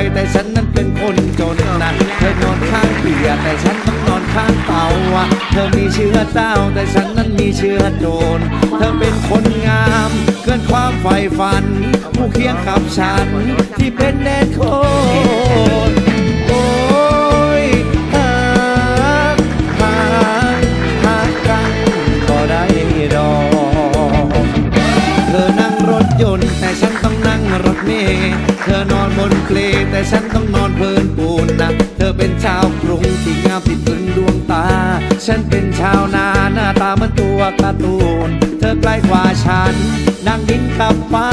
วยแต่ฉันนั้นเป็นคนจนนะเธอนอนข้างเปียแต่ฉันต้องนอนข้างเตาอะเธอมีเชื้อเจ้าแต่ฉันนั้นมีเชื้อโจรเธอเป็นคนงามเกินความใฝ่ฝัน ผู้เคียงกับฉันที่เป็นแดนโคนโอ้ยหากหากหากกันก็ได้ดอกเธอนั่งรถยนต์แต่ฉัน เมล์เธอนอนบนเปลแต่ฉันต้องนอนเพลินปูนนะ เธอเป็นชาวกรุงที่งามติดตึงดวงตา ฉันเป็นชาวนาหน้าตาเหมือนตัวการ์ตูน เธอใกล้กว่าฉัน นั่งดินกับฟ้า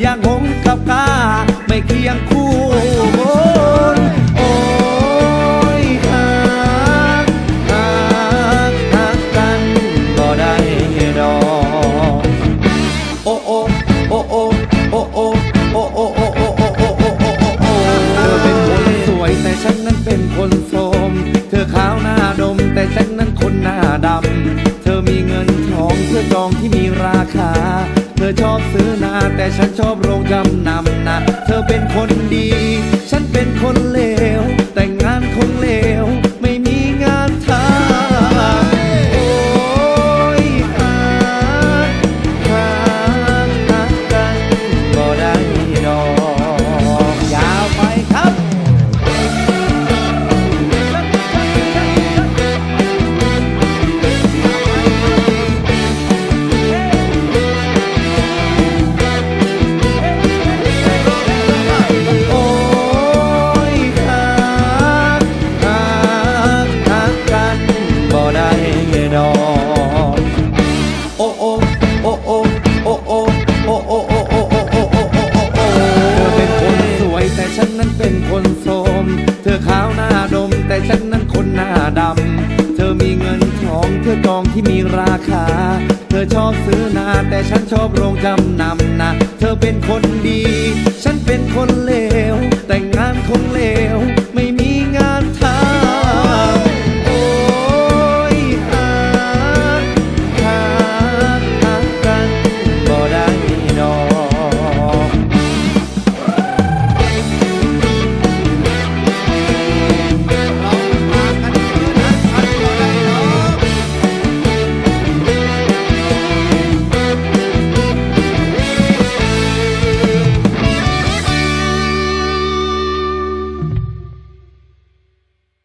อย่างหงกับกาไม่เคียงคู่ นโสม เธอขาวหน้าดม แต่ฉันนั้นคนหน้าดำ เธอมีเงินทองเพื่อจองที่มีราคา เธอชอบซื้อนาแต่ฉันชอบโรงจำนำนะ เธอเป็นคนดี เป็นคนโสม เธอขาวหน้าดม แต่ฉันนั้นคนหน้าดำ เธอมีเงินทองเธอกองที่มีราคา เธอชอบซื้อนาแต่ฉันชอบโรงจำนำนะเธอเป็นคนดี ฉันเป็นคนเลว แต่งงานคงเลว